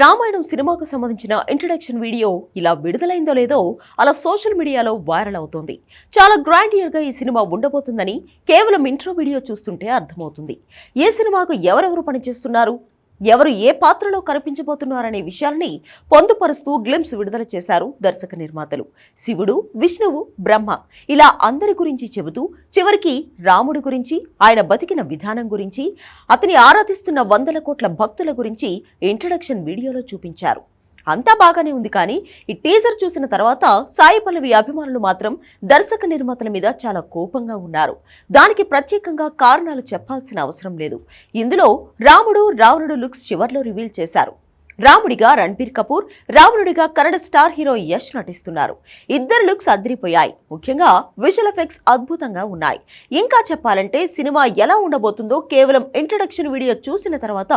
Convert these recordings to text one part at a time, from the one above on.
రామాయణం సినిమాకు సంబంధించిన introduction video ఇలా విడుదలైందో లేదో అలా సోషల్ మీడియాలో వైరల్ అవుతోంది. చాలా గ్రాండియర్గా ఈ సినిమా ఉండబోతుందని కేవలం ఇంట్రో వీడియో చూస్తుంటే అర్థమవుతుంది. ఏ సినిమాకు ఎవరెవరు పనిచేస్తున్నారు? ఎవరు ఏ పాత్రలో కనిపించబోతున్నారనే విషయాల్ని పొందుపరుస్తూ గ్లిమ్స్ విడుదల చేశారు దర్శక నిర్మాతలు. శివుడు విష్ణువు బ్రహ్మ ఇలా అందరి గురించి చెబుతూ చివరికి రాముడి గురించి ఆయన బతికిన విధానం గురించి అతని ఆరాధిస్తున్న వందల కోట్ల భక్తుల గురించి ఇంట్రడక్షన్ వీడియోలో చూపించారు. అంతా బాగానే ఉంది కానీ ఈ టీజర్ చూసిన తర్వాత సాయి పల్లవి అభిమానులు మాత్రం దర్శక నిర్మాతల మీద చాలా కోపంగా ఉన్నారు. దానికి ప్రత్యేకంగా కారణాలు చెప్పాల్సిన అవసరం లేదు. ఇందులో రాముడు రావణుడు లుక్స్ చివర్లో రివీల్ చేశారు. రాముడిగా రణబీర్ కపూర్ రావణుడిగా కన్నడ స్టార్ హీరో యష్ నటిస్తున్నారు. ఇద్దరు లుక్స్ అదిరిపోయాయి. ముఖ్యంగా విజువల్ ఎఫెక్ట్స్ అద్భుతంగా ఉన్నాయి. ఇంకా చెప్పాలంటే సినిమా ఎలా ఉండబోతుందో కేవలం ఇంట్రడక్షన్ వీడియో చూసిన తర్వాత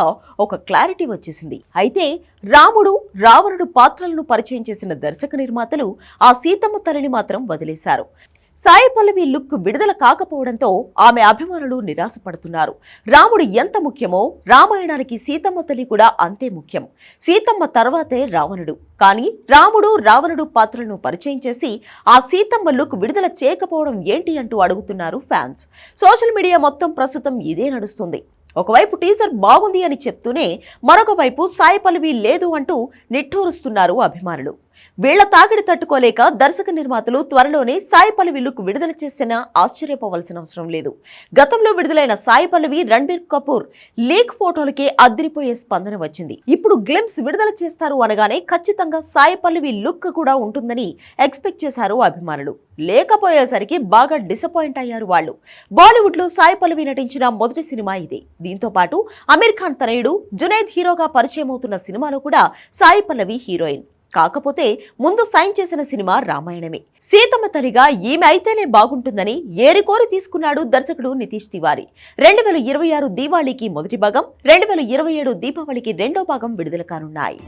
ఒక క్లారిటీ వచ్చేసింది. అయితే రాముడు రావణుడు పాత్రలను పరిచయం చేసిన దర్శక నిర్మాతలు ఆ సీతమ్మ తల్లిని మాత్రం వదిలేశారు. సాయి పల్లవి లుక్ విడుదల కాకపోవడంతో ఆమె అభిమానులు నిరాశపడుతున్నారు. రాముడు ఎంత ముఖ్యమో రామాయణానికి సీతమ్మ తల్లి కూడా అంతే ముఖ్యం. సీతమ్మ తర్వాతే రావణుడు. కానీ రాముడు రావణుడు పాత్రలను పరిచయం చేసి ఆ సీతమ్మ లుక్ విడుదల చేయకపోవడం ఏంటి అంటూ అడుగుతున్నారు ఫ్యాన్స్. సోషల్ మీడియా మొత్తం ప్రస్తుతం ఇదే నడుస్తుంది. ఒకవైపు టీజర్ బాగుంది అని చెప్తూనే మరొక వైపు సాయి పల్లవి లేదు అంటూ నిట్టూరుస్తున్నారు అభిమానులు. వీళ్ళ తాకిడి తట్టుకోలేక దర్శక నిర్మాతలు త్వరలోనే సాయి పల్లవి లుక్ విడుదల చేసినా ఆశ్చర్యపోవాల్సిన అవసరం లేదు. గతంలో విడుదలైన సాయి పల్లవి రణబీర్ కపూర్ లీక్ ఫోటోలకే అదిరిపోయే స్పందన వచ్చింది. ఇప్పుడు గ్లిమ్స్ విడుదల చేస్తారు అనగానే ఖచ్చితంగా సాయి పల్లవి లుక్ కూడా ఉంటుందని ఎక్స్పెక్ట్ చేశారు అభిమానులు. లేకపోయేసరికి బాగా డిసప్పాయింట్ అయ్యారు వాళ్ళు. బాలీవుడ్లో సాయి పల్లవి నటించిన మొదటి సినిమా ఇదే. దీంతో పాటు అమీర్ ఖాన్ తనయుడు జునైద్ హీరోగా పరిచయం అవుతున్న సినిమాలో కూడా సాయి పల్లవి హీరోయిన్. కాకపోతే ముందు సైన్ చేసిన సినిమా రామాయణమే. సీతమ్మ తల్లిగా ఈమె అయితేనే బాగుంటుందని ఏరికోరి తీసుకున్నాడు దర్శకుడు నితీష్ తివారి. రెండు వేల ఇరవై ఆరు దీవాళికి మొదటి భాగం రెండు వేల ఇరవై ఏడు దీపావళికి రెండో భాగం విడుదల కానున్నాయి.